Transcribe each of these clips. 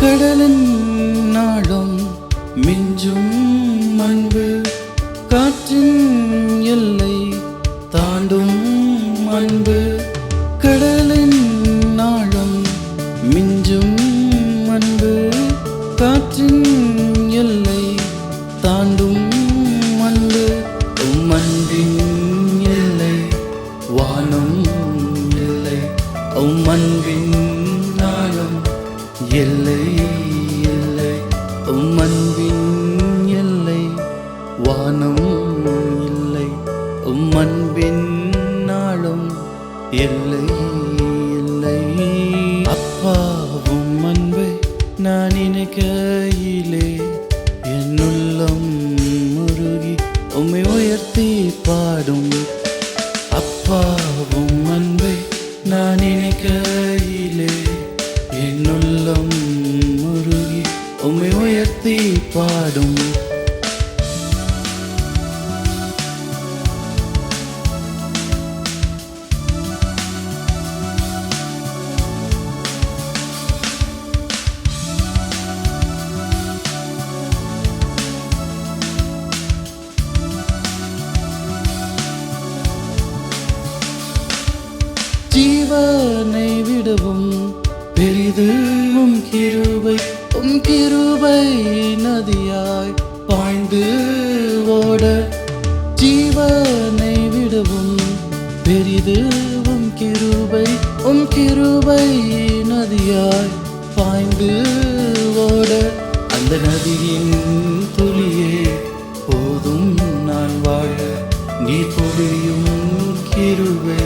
கடலின் நாளும் மிஞ்சும் அன்பு காற்றின் எல்லை தாண்டும் அன்பு. கடலின் நாளும் மிஞ்சும் அன்பு காற்றின் எல்லை தாண்டும் அன்பு. உம் அன்பின் எல்லை வானம் இல்லை உம் அன்பின் நாளும் எல்லை இல்லை உம் அன்பின் எல்லை வானம் இல்லை. உம் அன்பின் நாளும் எல்லை இல்லை அப்பாவும் அன்பை நான் நினைக்கையிலே என் உள்ளம் முருகி உம்மை உயர்த்தி பாடும். அப்பாவும் அன்பை நான் நினைக்கையிலே என்னுள்ளம் முருகி உம்மை உயர்த்தி பாடும். ஜீவனை விடவும் பெரிது உம் கிருபை உம் கிருபை நதியாய் பாய்ந்து ஓட. ஜீவனை விடவும் பெரிது உம் கிருபை உம் கிருபை நதியாய் பாய்ந்து ஓட. அந்த நதியின் துளியே போதும் நான் வாழ. நீ பொழியும் கிருபை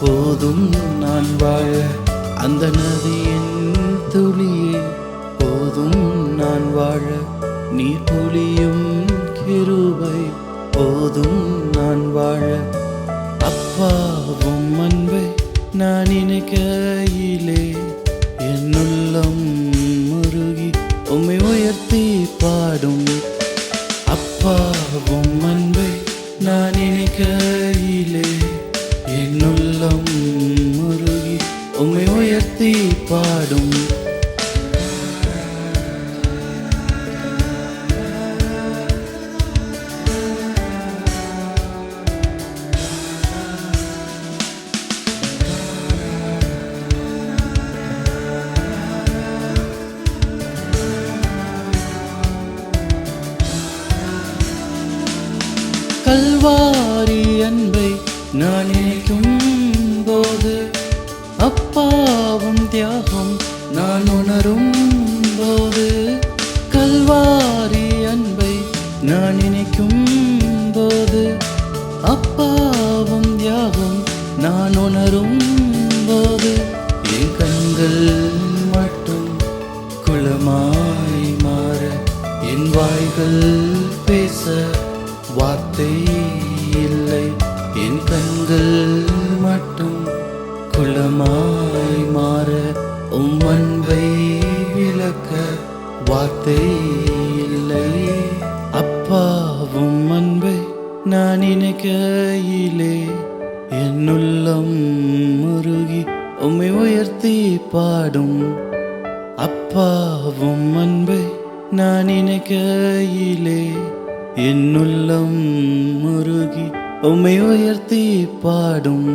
போதும் நான் வாழ. அந்த நதியின் துளியே போதும் நான் வாழ. நீ பொழியும் கிருபை போதும் நான் வாழ. அப்பாவும் அன்பை நான் நினைக்கையிலே என்னுள்ளம் முருகி உம்மை உயர்த்தி பாடும். அப்பாவும் அன்பை நான் நினைக்கையிலே என்னுள்ள கல்வாரி அன்பை நான் நினைக்கும் போது அப்பாவும் தியாகம் நான் உணரும் போது வார்த்தை இல்லை. என் கண்கள் மட்டும் குளமாய் மாற உம் அன்பை விளக்க வார்த்தை இல்லை அப்பாவும் அன்பை நான் நினைக்கையிலே என் உள்ளம் முருகி உம்மை உயர்த்தி பாடும். அப்பாவும் அன்பை நான் நினைக்கையிலே என்னுள்ளம் முருகி உமை உயர்த்தி பாடும்.